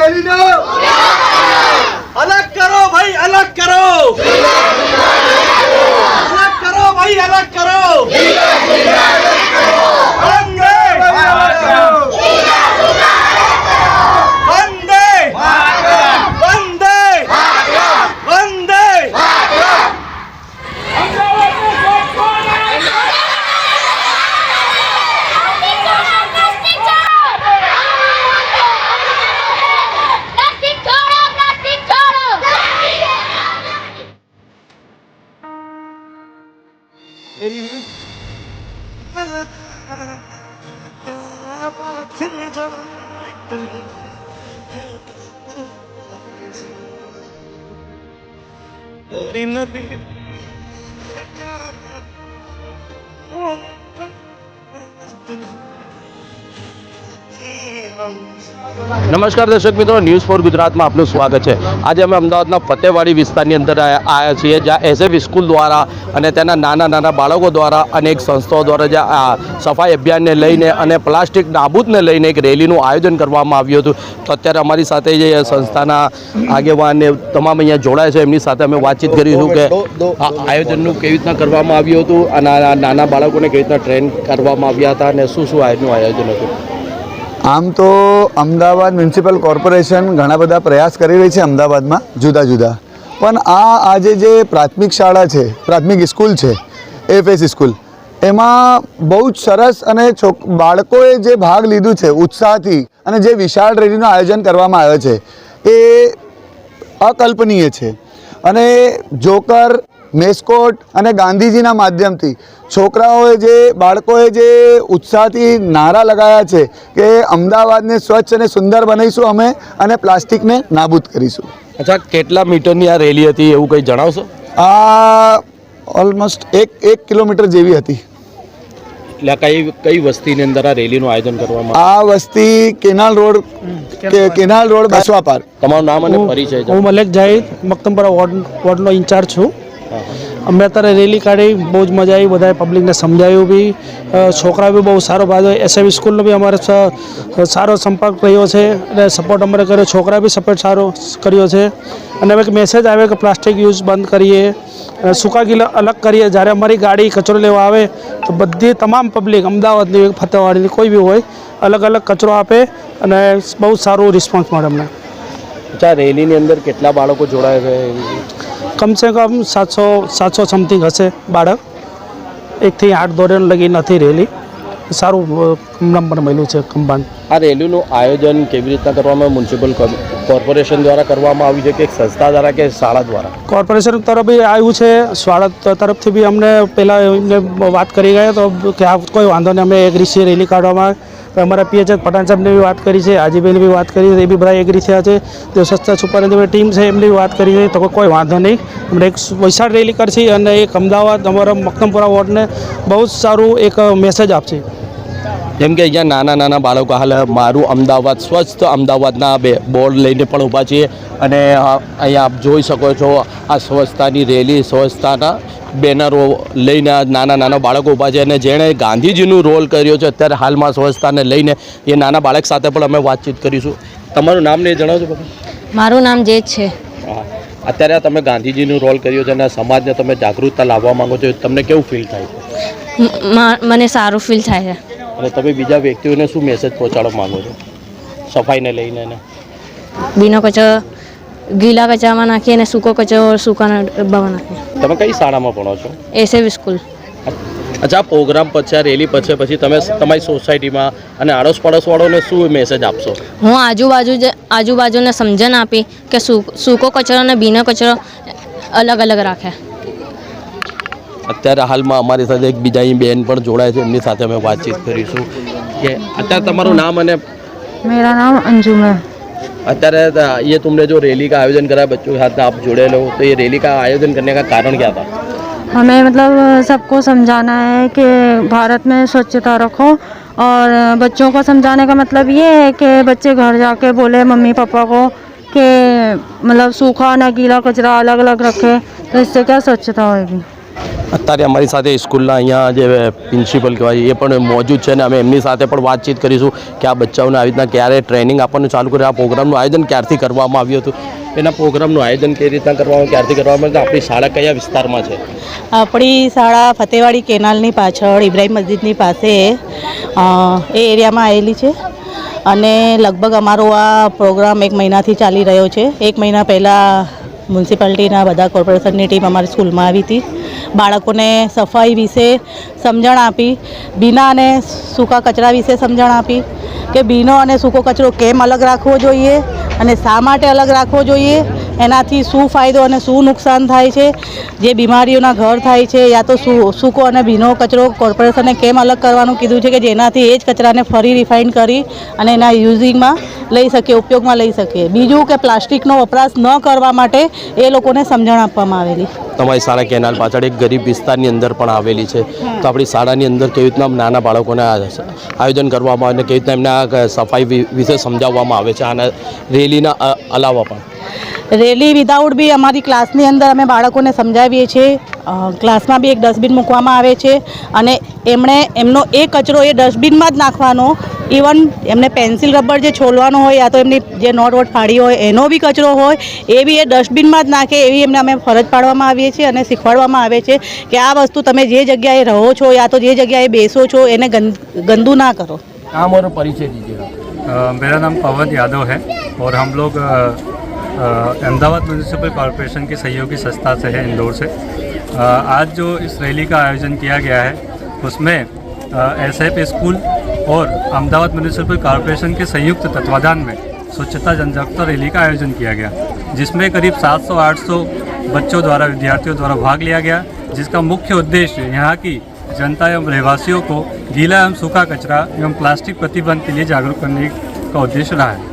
I don't know. Oh. નમસ્કાર દર્શક મિત્રો ન્યૂઝ ફોર ગુજરાતમાં આપનું સ્વાગત છે. આજે અમે અમદાવાદના ફતેવાડી વિસ્તારની અંદર આવ્યા છીએ જ્યાં એસએફ સ્કૂલ દ્વારા અને તેના નાના નાના બાળકો દ્વારા અનેક સંસ્થાઓ દ્વારા જે આ સફાઈ અભિયાનને લઈને અને પ્લાસ્ટિક નાબૂદને લઈને એક રેલીનું આયોજન કરવામાં આવ્યું હતું. તો અત્યારે અમારી સાથે જે સંસ્થાના આગેવાન તમામ અહીંયા જોડાય છે એમની સાથે અમે વાતચીત કરીશું કે આયોજનનું કેવી રીતના કરવામાં આવ્યું હતું અને નાના બાળકોને કેવી રીતના ટ્રેન કરવામાં આવ્યા હતા અને શું શું આયોજનનું આયોજન હતું? આમ તો અમદાવાદ મ્યુનિસિપલ કોર્પોરેશન ઘણા બધા પ્રયાસ કરી રહી છે અમદાવાદમાં, જુદા જુદા. પણ આ આજે જે પ્રાથમિક શાળા છે, પ્રાથમિક સ્કૂલ છે એફએસ સ્કૂલ, એમાં બહુ જ સરસ અને છોક, બાળકોએ જે ભાગ લીધું છે, ઉત્સાહથી અને જે વિશાળ રેલીનું આયોજન કરવામાં આવ્યો છે, એ અકલ્પનીય છે. અને જોકર મેસ્કોટ અને ગાંધીજીના માધ્યમથી છોકરાઓએ જે બાળકોએ જે ઉત્સાહથી નારા લગાવ્યા છે કે અમદાવાદને સ્વચ્છ અને સુંદર બનાવીશું અમે અને પ્લાસ્ટિકને નાબૂદ કરીશું. અચ્છા કેટલા મીટરની આ રેલી હતી એવું કંઈ જણાવશો? આ ઓલમોસ્ટ એક એક કિલોમીટર જેવી હતી. એટલે કઈ કઈ વસ્તીની અંદર આ રેલીનું આયોજન કરવામાં આ વસ્તી કેનાલ રોડ કેનાલ રોડ. બસવા પાર. તમારું નામ અને પરિચય હું મલેક જાહિદ મક્તમપરા વોર્ડ વોર્ડનો ઇન્ચાર્જ છું. અમે અત્યારે રેલી કાઢી, બહુ જ મજા આવી, બધાએ પબ્લિકને સમજાવ્યું બી. છોકરા બી બહુ સારો ભાગ એસએવી સ્કૂલનો બી અમારે સારો સંપર્ક રહ્યો છે અને સપોર્ટ અમારે કર્યો. છોકરા બી સપોર્ટ સારો કર્યો છે. અને હવે એક મેસેજ આવ્યો કે પ્લાસ્ટિક યુઝ બંધ કરીએ. સૂકા ગીલા અલગ કરીએ. જ્યારે અમારી ગાડી કચરો લેવા આવે, તો બધી તમામ પબ્લિક અમદાવાદની ફતેવાડીની કોઈ બી હોય, અલગ અલગ કચરો આપે અને બહુ સારું રિસ્પોન્સ મળે અમને. અચ્છા રેલીની અંદર કેટલા બાળકો જોડાયા છે? કમસે કમ સાતસો સાતસો સમથિંગ હશે બાળક. એકથી આઠ ધોરણ લગી નથી રેલી. સારું નંબર મળ્યું છે કંબાન આ રેલીનું આયોજન કેવી રીતના કરવામાં મ્યુનિસિપલ કોર્પોરેશન દ્વારા કરવામાં આવ્યું છે કે સંસ્થા દ્વારા કે શાળા દ્વારા? કોર્પોરેશન તરફ બી આવ્યું છે. શાળા તરફથી બી અમને પહેલાં એમને વાત કરી ગયા તો કે આ કોઈ વાંધો નહીં અમે એક રીસી રેલી કાઢવામાં અમારા પીએચ પઠાણ સાહેબને બી વાત કરી છે, આજીબેને બી વાત કરી છે, એ બી બધા એગ્રી થયા છે. તો સસ્તા છુપાની ટીમ છે, એમને વાત કરી છે, તો કોઈ વાંધો નહીં. અમને એક વલસાડ રેલી કરશે અને એક અમદાવાદ, અમારા મક્તમપુરા વોર્ડને બહુ જ સારું એક મેસેજ આપશે. જેમ કે અહીંયા નાના નાના બાળકો હાલ મારું અમદાવાદ સ્વચ્છ અમદાવાદના બે બોર્ડ લઈને પણ ઊભા છીએ અને અહીંયા આપ જોઈ શકો છો આ સ્વચ્છતાની રેલી સ્વચ્છતાના બેનરો લઈને નાના નાના બાળકો ઊભા છે. અને જેણે ગાંધીજીનું રોલ કર્યો છે અત્યારે હાલમાં સ્વચ્છતાને લઈને એ નાના બાળક સાથે પણ અમે વાતચીત કરીશું. તમારું નામ ને જણાવજો મારું નામ જે છે. અત્યારે તમે ગાંધીજીનું રોલ કર્યો છે અને સમાજને તમે જાગૃતતા લાવવા માંગો છો તમને કેવું ફીલ થાય છે? મને સારું ફીલ થાય છે. અને તમે બીજા વ્યક્તિઓને શું મેસેજ પહોંચાડવા માંગો છો? સફાઈને લઈને ને ભીનો કચરો ગીલા કચરામાં નાખીએ અને સૂકો કચરો સૂકાના ડબ્બામાં નાખીએ તમે કઈ શાળામાં ભણો છો? એસએવી સ્કૂલ. અચ્છા પ્રોગ્રામ પછી આ રેલી પછી પછી તમે તમારી સોસાયટીમાં અને આડોશ પડોશવાળોને શું મેસેજ આપશો? હું આજુબાજુ આજુબાજુને સમજણ આપી કે સૂકો કચરો અને ભીનો કચરો અલગ અલગ રાખે. અત્યારે હાલમાં અમારી સાથે એક બીજા અહીં બેન પણ જોડાય છે એમની સાથે અમે વાતચીત કરીશું કે અત્યારે તમારું નામ અને मेरा नाम अंजुम है અત્યારે ત- ये तुमने जो रैली का आयोजन करा है बच्चों के साथ आप जुड़े लो तो ये रैली का आयोजन करने का कारण क्या था हमें मतलब सबको समझाना है कि भारत में स्वच्छता रखो और बच्चों को समझाने का मतलब ये है कि बच्चे घर जाके बोले मम्मी पापा को कि मतलब सूखा ना गीला कचरा अलग अलग रखे तो इससे क्या स्वच्छता होगी અત્યારે અમારી સાથે સ્કૂલના અહીંયા જે પ્રિન્સિપલ કહેવાય, એ પણ મોજૂદ છે અને અમે એમની સાથે પણ વાતચીત કરીશું કે આ બચ્ચાઓને આવી રીતના ક્યારે ટ્રેનિંગ આપવાનું ચાલુ કર્યું આ પ્રોગ્રામનું આયોજન ક્યારથી કરવામાં આવ્યું હતું? એના પ્રોગ્રામનું આયોજન કઈ રીતના કરવામાં, ક્યારથી કરવામાં આવ્યું? આપણી શાળા કયા વિસ્તારમાં છે? આપણી શાળા ફતેવાડી કેનાલની પાછળ, ઇબ્રાહિમ મસ્જિદની પાસે એ એરિયામાં આવેલી છે. અને લગભગ અમારો આ પ્રોગ્રામ એક મહિનાથી ચાલી રહ્યો છે. એક મહિના પહેલાં મ્યુનિસિપાલિટીના બધા કોર્પોરેશનની ટીમ અમારી સ્કૂલમાં આવી હતી. બાળકોને સફાઈ વિશે સમજણ આપી ભીના અને સૂકા કચરા વિશે સમજણ આપી કે ભીનો અને સૂકો કચરો કેમ અલગ રાખવો જોઈએ અને શા માટે અલગ રાખવો જોઈએ એનાથી શું ફાયદો અને શું નુકસાન થાય છે? જે બીમારીઓના ઘર થાય છે યા તો સૂકો અને ભીનો કચરો કોર્પોરેશને કેમ અલગ કરવાનું કીધું છે કે જેનાથી એ જ કચરાને ફરી રિફાઇન કરી અને એના યુઝિંગમાં લઈ શકીએ ઉપયોગમાં લઈ શકીએ. બીજું કે પ્લાસ્ટિકનો વપરાશ ન કરવા માટે એ લોકોને સમજણ આપવામાં આવેલી. તમારી શાળા કેનાલ પાછળ એક ગરીબ વિસ્તારની અંદર પણ આવેલી છે. તો આપણી શાળાની અંદર કેવી રીતના નાના બાળકોને આયોજન કરવામાં આવે અને કેવી રીતના એમના સફાઈ વિશે સમજાવવામાં આવે છે? આના રેલીના અલાવા પણ. રેલી વિધાઉટ બી અમારી ક્લાસની અંદર અમે બાળકોને સમજાવીએ છીએ. ક્લાસમાં બી એક ડસ્ટબિન મૂકવામાં આવે છે અને એમણે એમનો એ કચરો એ ડસ્ટબિનમાં જ નાખવાનો. ઇવન એમને પેન્સિલ રબર જે છોલવાનો હોય યા તો એમની જે નોટ વોટ ફાડી હોય એનો બી કચરો હોય એ બી એ ડસ્ટબિનમાં જ નાખે એવી એમને અમે ફરજ પાડવામાં આવીએ છીએ અને શીખવાડવામાં આવે છે કે આ વસ્તુ તમે જે જગ્યાએ રહો છો યા તો જે જગ્યાએ બેસો છો એને ગંદુ ના કરો. નામ પરિચય મેરા નામ પવન યાદવ હૈ ઓર હમ લોગ अहमदाबाद म्यूनिसिपल कॉरपोरेशन की सहयोगी संस्था से है इंदौर से। अ, आज जो इस रैली का आयोजन किया गया है उसमें एस एफ़ स्कूल और अहमदाबाद म्यूनिसिपल कॉरपोरेशन के संयुक्त तत्वाधान में स्वच्छता जनजागरूकता रैली का आयोजन किया गया जिसमें करीब 700-800 बच्चों द्वारा विद्यार्थियों द्वारा भाग लिया गया जिसका मुख्य उद्देश्य यहाँ की जनता एवं रहवासियों को गीला एवं सूखा कचरा एवं प्लास्टिक प्रतिबंध के लिए जागरूक करने का उद्देश्य रहा है।